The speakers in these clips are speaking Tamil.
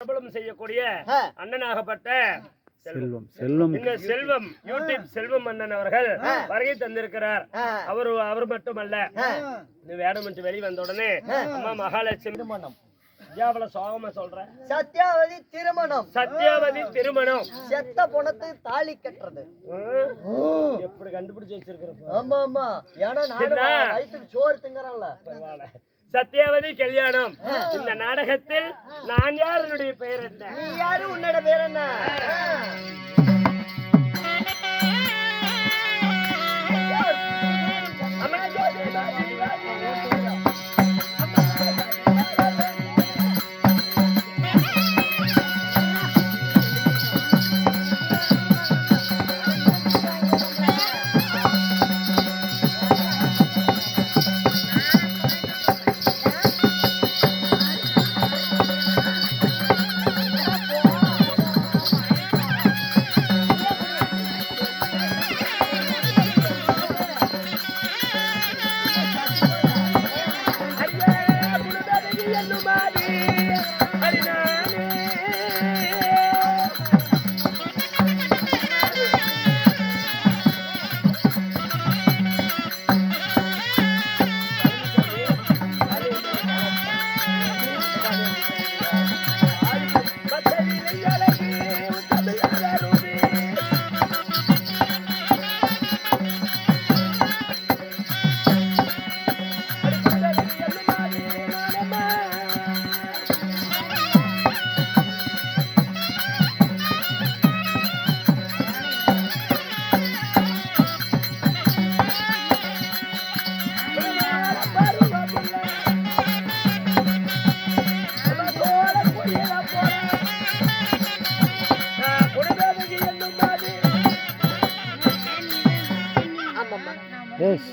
பிரபலம் செய்யக்கூடிய. அண்ணனாகப்பட்ட செல்வம். செல்வம் இந்த செல்வம் யூடியூப் செல்வம் அண்ணன் அவர்கள் வருகை தந்திருக்கிறார். அவர் அவர் மட்டுமல்ல. இந்த வேடமிட்டு வெளி வந்த உடனே அம்மா மகாலட்சுமி திருமணம். சோகமா சொல்ற. சத்யாவதி திருமணம். சத்யாவதி திருமணம். செத்த பொணத்து தாலி கட்டுறது? எப்படி கண்டுபிடிச்சு வச்சிருக்கிறப்ப. ஆமா ஆமா ஏன்னா சோறு. சத்யாவதி கல்யாணம். இந்த நாடகத்தில் நான் யார் என்னுடைய பெயர் என்ன? நீ யாரு? உன்னோட பேர் என்ன?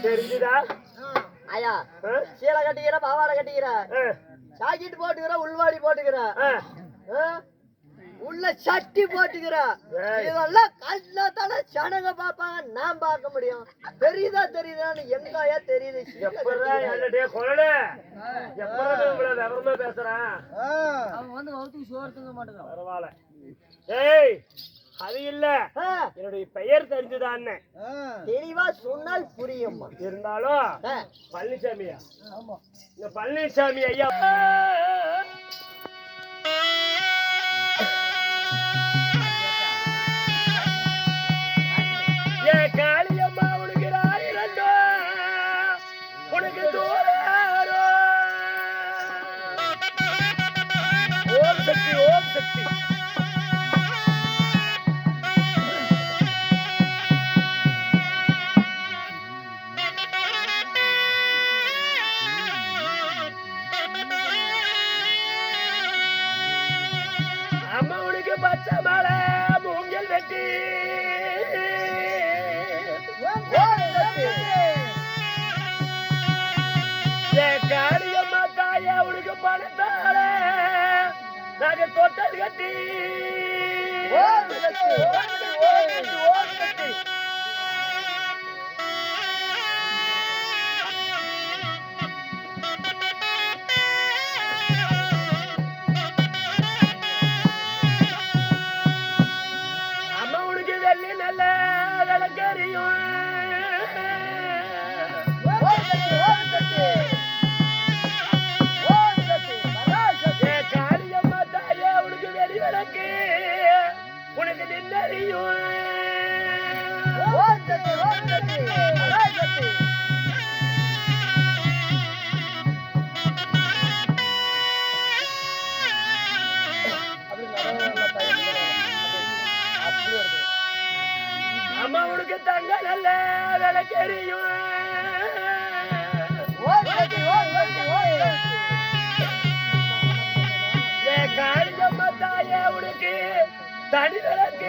தெரிஞ்சுதா? ஐயா? சீலை கட்டிக்கிற பாவாடை கட்டிக்கிற. போட்டுக்கிற உள்வாடி போட்டுக்கிற? உள்ள சட்டி போட்டுக்கிற. இதெல்லாம் கல்ல தானே ஜனங்க பாப்பாங்க நான் பார்க்க முடியும். தெரியுதா தெரியுதான்னு எங்காயா தெரியுது. பேசுறான்? அவன் வந்து வகுத்துக்கு சோறு திங்க மாட்டேங்கிறான். பரவாயில்ல. ஏய், அது இல்ல. என்னுடைய பெயர் தெரிஞ்சுதான்னு. தெளிவா சொன்னால் புரியும்மா. இருந்தாலும் பழனிசாமியா ஆமா. இந்த பழனிசாமி ஐயா. ஏ காளியம்மா தாயா பணத்தால நாங்க தொட்டல் கட்டி. ஓம் சக்தி, அம்மா உனக்கு தங்க நல்ல விளக்கறியும் ஏ காளியம்மா தாயே உனக்கு தனி விளக்கு